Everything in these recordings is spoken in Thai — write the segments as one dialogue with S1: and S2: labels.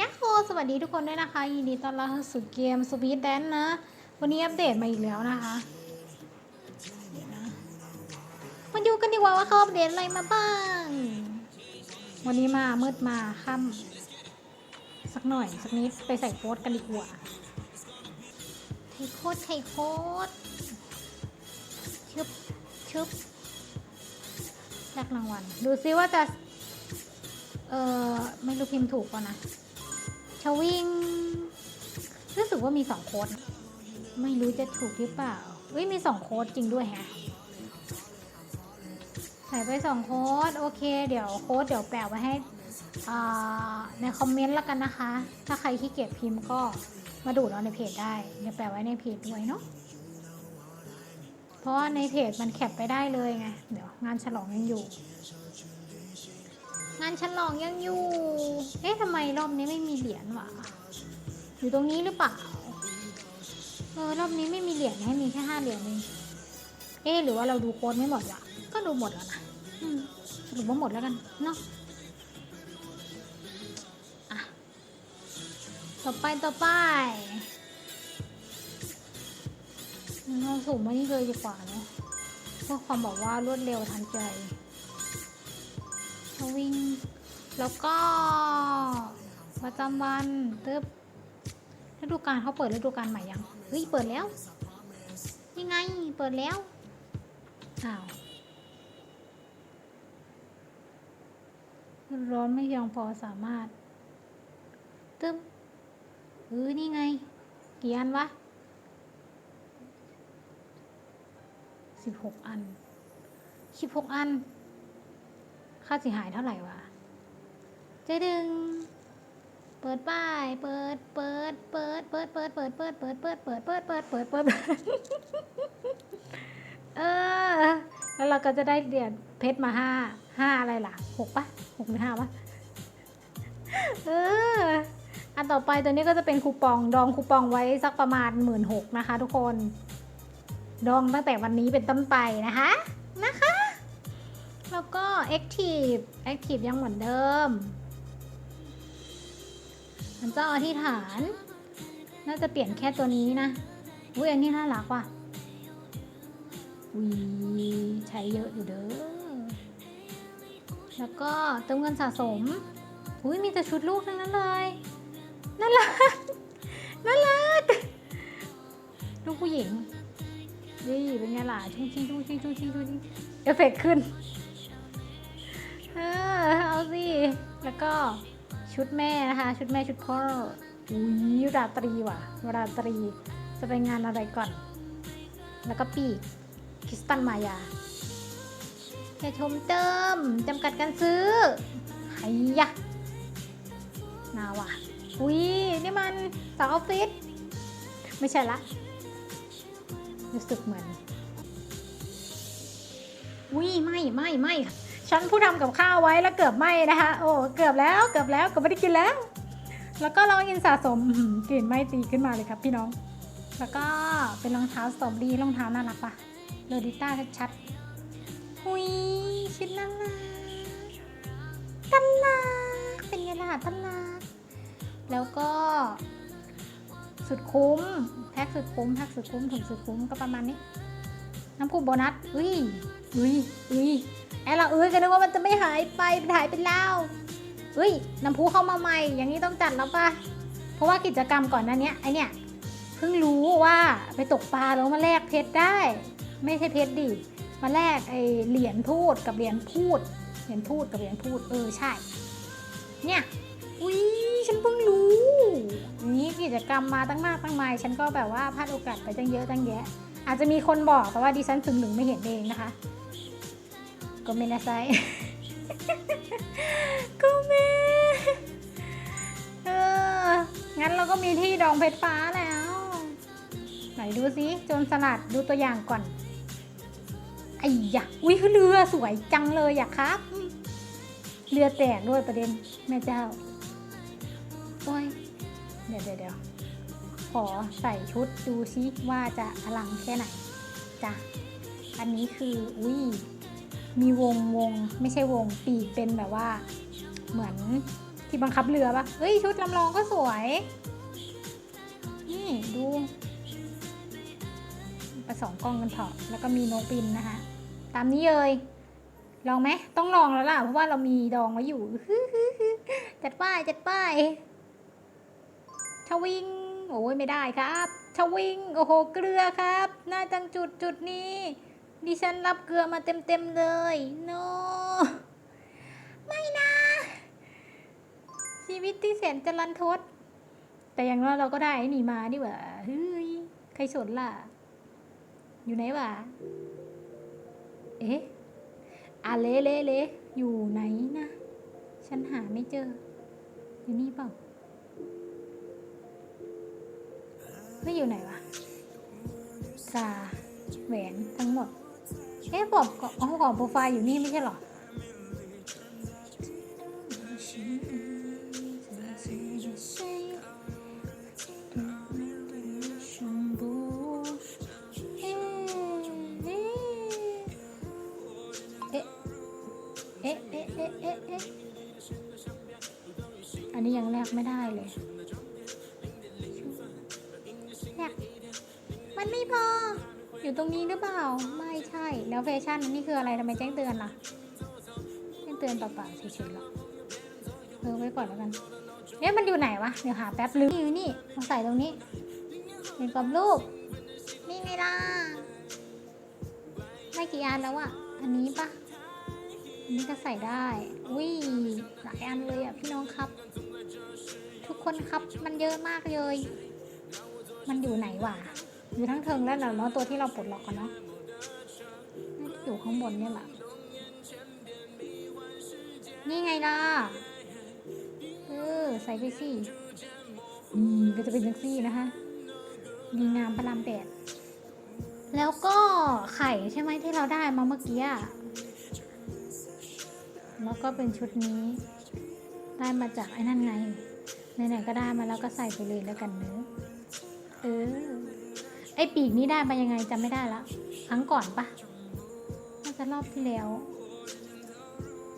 S1: ยักโฮสวัสดีทุกคนด้วยนะคะ ยินดีต้อนรับเข้าสู่เกมสวีทแดนนะ วันนี้อัปเดตมาอีกแล้วนะคะมาดูกันดีกว่าว่าเขาอัปเดตอะไรมาบ้าง วันนี้มามืดมาค่ำสักหน่อย สักนิดไปใส่โค้ดกันดีกว่าไทโค้ดไทโค้ดชึบชึบแลกรางวัล ดูซิว่าจะ เออไม่รู้พิมพ์ถูกป่ะนะ วิงรู้สึกว่ามีสองโค้ด ไม่รู้จะถูกหรือเปล่าเฮ้ยมีสองโค้ดจริงด้วยแฮะใส่ไปสองโค้ดโอเค เดี๋ยวโค้ดเดี๋ยวแปะไว้ให้ในคอมเมนต์แล้วกันนะคะ ถ้าใครขี้เกียจพิมพ์ก็มาดูดเอาในเพจได้เดี๋ยวแปะไว้ในเพจด้วยเนาะเพราะว่าในเพจมันแคปไปได้เลยไงเดี๋ยวงานฉลองยังอยู่ งานฉลองยังอยู่ เอ๊ะทำไมรอบนี้ไม่มีเหรียญวะอยู่ตรงนี้หรือเปล่า เออรอบนี้ไม่มีเหรียญให้มีแค่ห้าเหรียญเอง เอ๊ะหรือว่าเราดูโค้ดไม่หมดวะก็ดูหมดแล้วนะอืมสรุปว่าหมดแล้วกันเนาะอะต่อไปต่อไปเราสูงมานี่เลยดีกว่าเนาะเพื่อความบอกว่ารวดเร็วทันใจ สวิง แล้วก็ประจำวันเตึ๊บฤดูกาลเขาเปิดฤดูกาลใหม่ยัง เฮ้ย เปิดแล้ว ยังไง เปิดแล้ว อ้าว ร้อนไม่เพียงพอสามารถ ตึ๊บเออนี่ไง กี่อันวะสิบหกอันสิบหกอัน ค่าเสียหายเท่าไหร่วะเจะดึง เปิดป้าย เปิด เปิด เปิด เปิด เปิด เปิด เปิด เปิด เปิด เปิด เปิด เปิด เปิด เปิด เออ แล้วเราก็จะได้เหรียญเพชรมาห้า ห้าอะไรล่ะหกปะหกหรือห้าวะเออ อันต่อไปตัวนี้ก็จะเป็นคูปอง ดองคูปองไว้สักประมาณหมื่นหกนะคะทุกคน ดองตั้งแต่วันนี้เป็นต้นไปนะคะ นะคะ แล้วก็ Active Active ยังเหมือนเดิมมันจ้าอธิษฐาน น่าจะเปลี่ยนแค่ตัวนี้นะอุ้ยอันนี้น่ารักว่ะวีใช้เยอะอยู่เด้อ แล้วก็เติมเงินสะสม อุ้ยมีแต่ชุดลูกทั้งนั้นเลยน่ารักน่ารักลูกผู้หญิงนี่เป็นไงล่ะชุ่งชิงชุ่งชิงชุ่งชิงชุ่งชิงเอฟเฟกขึ้น เออเอาสิ แล้วก็ชุดแม่นะคะ ชุดแม่ชุดพ่ออุ้ยราตรีว่ะ ราตรี จะไปงานอะไรก่อน แล้วก็ปีกคริสตันมายาแค่ชมเติมจำกัดการซื้อไฮยะนาว่ะอุ้ยนี่มันสาวออฟฟิศไม่ใช่ละ รู้สึกเหมือนอุ้ยไม่ไม่ไม่ ฉันผู้ทำกับข้าวไว้แล้วเกือบไหมนะคะ โอ้เกือบแล้วเกือบแล้วเกือบไม่ได้กินแล้ว แล้วก็ลองอินสะสมกลิ่นไหม้ตีขึ้นมาเลยครับพี่น้อง แล้วก็เป็นรองเท้าสตรอเบอรี่รองเท้าน่ารักปะโลดิต้าชัดๆหุยชุดน่ารักตันลักเป็นไงล่ะตันลักแล้วก็สุดคุ้ม แพ็คสุดคุ้ม แพ็คสุดคุ้มถุงสุดคุ้มก็ประมาณนี้ น้ำคูโบนัส อุ้ย อุ้ย อ้ยแอลเอ้ยก็นึกว่ามันจะไม่หายไปมันหายไปแล้วอุ้ยน้ำพุเข้ามาใหม่ อย่างนี้ต้องจัดแล้วปะเพราะว่ากิจกรรมก่อนหน้านี้ไอเนี้ยเพิ่งรู้ว่าไปตกปลาแล้วมาแลกเพชรได้ ไม่ใช่เพชรดิมาแลกไอเหรียญพูดกับเหรียญพูดเหรียญพูดกับเหรียญพูดเออใช่ เนี่ยอุ้ยฉันเพิ่งรู้อย่างนี้กิจกรรมมาตั้งมากตั้งมาย ฉันก็แบบว่าพลาดโอกาสไปตั้งเยอะตั้งแยะ อาจจะมีคนบอกแต่ว่าดิฉันถึงหนึ่งไม่เห็นเองนะคะ ก็ไม่นะไซก็ไม่เออ งั้นเราก็มีที่ดองเพชรฟ้าแล้ว ไหนดูสิโจนสลัดดูตัวอย่างก่อนไอ้ยะอุ้ยเรือสวยจังเลยอะครับ เรือแตกด้วยประเด็นแม่เจ้า โอ้ย เดี๋ยวเดี๋ยวเดี๋ยวขอใส่ชุดดูซิว่าจะอลังแค่ไหนจ้ะอันนี้คือ อุ้ย มีวงวงไม่ใช่วงปีกเป็นแบบว่าเหมือนที่บังคับเรือปะเฮ้ยชุดลำลองก็สวย นี่ดูไปสองกล้องกันเถอะแล้วก็มีนกบินนะคะ ตามนี้เลยลองไหมต้องลองแล้วล่ะ เพราะว่าเรามีดองไว้อยู่ จัดป้ายจัดป้ายชวิง โอ้ยไม่ได้ครับ ชวิง โอ้โห เกลือครับ หน้าจังจุดจุดนี้ ดิฉันรับเกลือมาเต็มๆเลย โนไม่นะ ชีวิตที่แสนจะรันทด แต่อย่างน้อยเราก็ได้ไอ้นี่มานี่หว่าเฮ้ย ใครสนล่ะ อยู่ไหนวะ เอ๊ะอะเละเละเละอยู่ไหนนะ ฉันหาไม่เจอ อยู่นี่เปล่าไม่อยู่ไหนวะตราแหวนทั้งหมด เอ๊ะบอกก่อนอ๋อของโปรไฟล์อยู่นี่ไม่ใช่หรอเอ๊ะเอ๊ะเอ๊ะเอ๊ะเอ๊ะเอ๊ะอันนี้ยังแลกไม่ได้เลยแลกมันไม่พอ อยู่ตรงนี้หรือเปล่า ไม่ใช่ แล้วแฟชั่นนี่คืออะไรทำไมแจ้งเตือนล่ะ แจ้งเตือนเปล่าๆเฉยๆหรอกเออไว้ก่อนแล้วกันเอ๊ะมันอยู่ไหนวะ เดี๋ยวหาแป๊บลืมอยู่นี่มาใส่ตรงนี้เห็นกับรูปนี่ไงล่ะไม่กี่อันแล้วอะอันนี้ปะอันนี้ก็ใส่ได้อุ้ยหลายอันเลยอะพี่น้องครับ ทุกคนครับมันเยอะมากเลย มันอยู่ไหนวะ อยู่ทั้งเทิงแล้วเหรอเนาะตัวที่เราปลดล็อกกันเนาะอยู่ข้างบนเนี่ยแหละนี่ไงล่ะเออใส่ไปสินี่ก็จะเป็นจังซี่นะคะดีงามประลามแดดแล้วก็ไข่ใช่ไหมที่เราได้มาเมื่อกี้อะแล้วก็เป็นชุดนี้ ได้มาจากไอ้นั่นไงไหนๆก็ได้มาแล้วก็ใส่ไปเลยแล้วกันเนอะเออ ไอปีกนี้ได้มายังไงจำไม่ได้ละครั้งก่อนปะน่าจะรอบที่แล้ว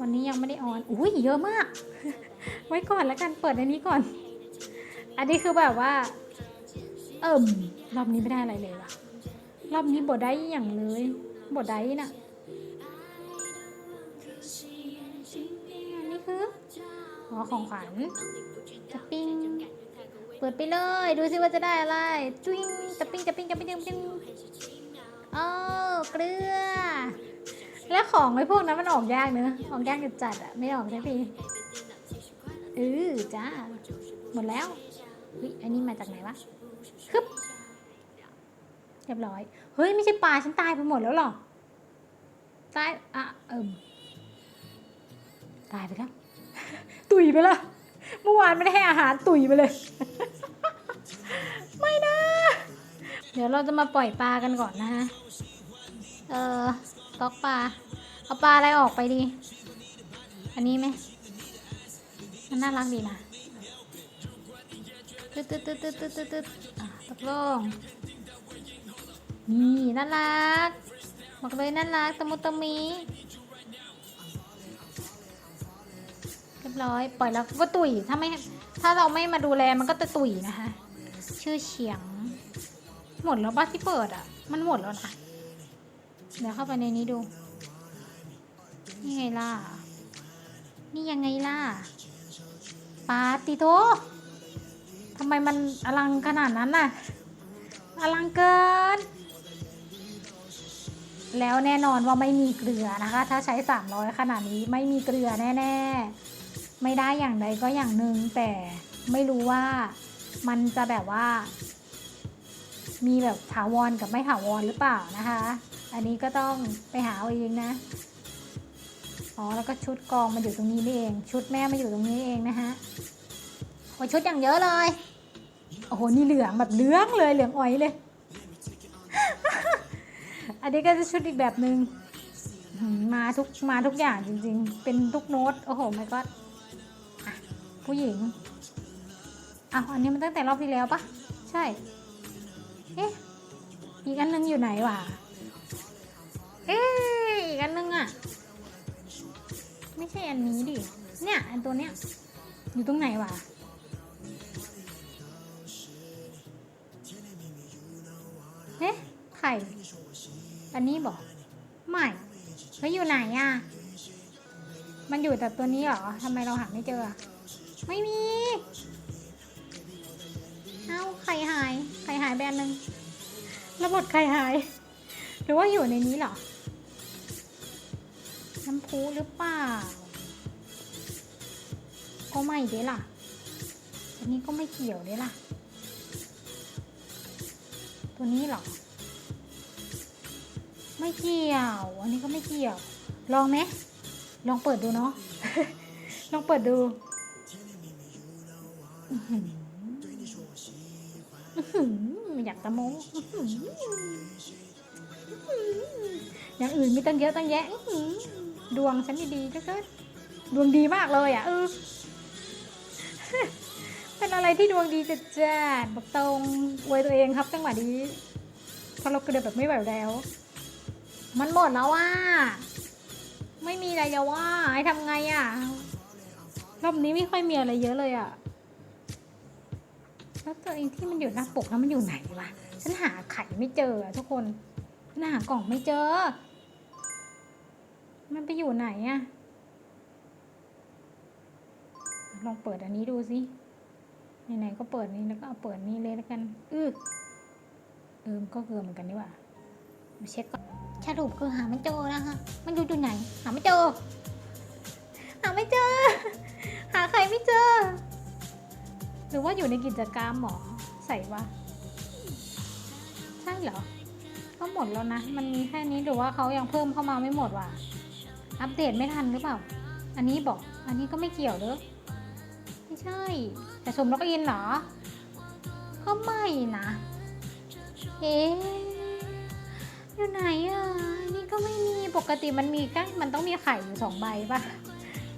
S1: วันนี้ยังไม่ได้ออน อุ้ยเยอะมาก ไว้ก่อนแล้วกันเปิดอันนี้ก่อน อันนี้คือแบบว่า เอิ่มรอบนี้ไม่ได้อะไรเลยว่ะ รอบนี้บทได้อย่างเลยบทได้น่ะอันนี้คืออ๋อของขวัญจะปิ้ง เปิดไปเลย ดูซิว่าจะได้อะไรจุ้งจะปิ้งจะปิ้งจะปิ้งจะปิ้งเออเกลือ แล้วของไอ้พวกนั้นมันออกยากเนอะออกยากจัดอะไม่ออกสักทีเออจ้า หมดแล้วเฮ้ยอันนี้มาจากไหนวะคึบเรียบร้อย เฮ้ย ไม่ใช่ปลาฉันตายไปหมดแล้วหรอ ตาย อะ เอิมตายไปแล้ว ตุยไปแล้ว เมื่อวานไม่ได้ให้อาหารตุ๋ยไปเลย ไม่นะ เดี๋ยวเราจะมาปล่อยปลากันก่อนนะฮะ เออตอกปลา เอาปลาอะไรออกไปดี อันนี้ไหม มันน่ารักดีนะตึ๊ดตึ๊ดตึ๊ดตึ๊ดตึ๊ดตึ๊ดตึ๊ดตกลง นี่น่ารัก บอกเลยน่ารักตะมุตะมี ร้อย ปล่อยแล้วก็ตุยถ้าไม่ถ้าเราไม่มาดูแลมันก็จะตุยนะคะ ชื่อเฉียง หมดแล้วบ้าที่เปิดอะ มันหมดแล้วนะเดี๋ยวเข้าไปในนี้ดู นี่ไงล่ะ นี่ยังไงล่ะปาติโตทำไมมันอลังขนาดนั้นน่ะ อลังเกิน แล้วแน่นอนว่าไม่มีเกลือนะคะ ถ้าใช้ 300 ขนาดนี้ไม่มีเกลือแน่ ๆ ไม่ได้อย่างใดก็อย่างหนึ่งแต่ไม่รู้ว่ามันจะแบบว่า มีแบบถาวรกับไม่ถาวรหรือเปล่านะคะ อันนี้ก็ต้องไปหาเอาเองนะอ๋อแล้วก็ชุดกองมาอยู่ตรงนี้นี่เอง ชุดแม่มาอยู่ตรงนี้เองนะคะโอ้ชุดอย่างเยอะเลยโอ้โหนี่เหลืองแบบเหลืองเลยเหลืองอ้อยเลย อันนี้ก็จะชุดอีกแบบหนึง่งมมาทุกมาทุกอย่างจริง ๆ เป็นทุกโน้ตโอ้โหไม่ก็ ผู้หญิงอ้าวอันนี้มันตั้งแต่รอบที่แล้วปะใช่ เอ๊ะอีกอันนึงอยู่ไหนวะเอ๊ะอีกอันนึงอะไม่ใช่อันนี้ดิเนี่ยอันตัวเนี้ยอยู่ตรงไหนวะเอ๊ะไข่อันนี้บอกไม่แล้วอยู่ไหนอะมันอยู่แต่ตัวนี้เหรอทำไมเราหาไม่เจออะ ไม่มี เอ้าไข่หาย ไข่หายแบรนด์หนึ่งระบบไข่หาย หรือว่าอยู่ในนี้เหรอ น้ำพุหรือเปล่า ก็ไม่เด้ล่ะ อันนี้ก็ไม่เกี่ยวเด้ล่ะ ตัวนี้เหรอ ไม่เกี่ยว อันนี้ก็ไม่เกี่ยว ลองไหมลองเปิดดูเนาะ ลองเปิดดู อยากตะโมอย่างอื่นมีตั้งเยอะตั้งแยะดวงฉันดีๆก็เกินดวงดีมากเลยอะเออเป็นอะไรที่ดวงดีจัดจ้าดบอกตรงอวยตัวเองครับจังหวะนี้พราะเรากระเดินแบบไม่ไหวแล้ว มันหมดแล้วว่า ไม่มีอะไรจะว่าให้ทำไงอะรอบนี้ไม่ค่อยมีอะไรเยอะเลยอะ แล้วตัวเองที่มันอยู่หน้าปกแล้วมันอยู่ไหนวะ ฉันหาไข่ไม่เจอทุกคนฉันหากล่องไม่เจอ มันไปอยู่ไหนอะลองเปิดอันนี้ดูสิไหนๆก็เปิดนี้แล้วก็เอาเปิดนี้เลยแล้วกัน อือเออมันก็เกือเหมือนกันนี่ว่ามาเช็คก่อนสรุปคือหาไม่เจอนะคะมันอยู่ที่ไหน หาไม่เจอ หาไม่เจอ หาใครไม่เจอ หรือว่าอยู่ในกิจกรรมหมอใส่วะใช่เหรอ ก็หมดแล้วนะ มันมีแค่นี้หรือว่าเขายังเพิ่มเข้ามาไม่หมดว่ะ อัปเดตไม่ทันหรือเปล่า อันนี้บอก อันนี้ก็ไม่เกี่ยวเด้อไม่ใช่ แต่ชมล็อกอินเหรอ ก็ไม่นะ เอ๊อยู่ไหนอะ นี่ก็ไม่มี ปกติมันมีก็มันต้องมีไข่อยู่สองใบป่ะ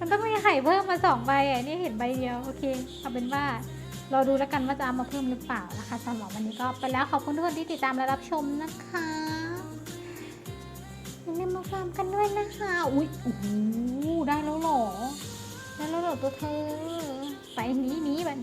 S1: มันต้องมีไข่เพิ่มมาสองใบอะ นี่เห็นใบเดียว โอเค เอาเป็นว่า ราดูแล้วกันว่าจะเอามาเพิ่มหรือเปล่านะคะสำหรับวันนี้ก็ไปแล้วขอบคุณทุกคนที่ติดตามและรับชมนะคะอย่าลืมมาฟังกันด้วยนะคะอุ้ยโอ้โหได้แล้วหรอได้แล้วหรอตัวเธอไปนีหนีมัน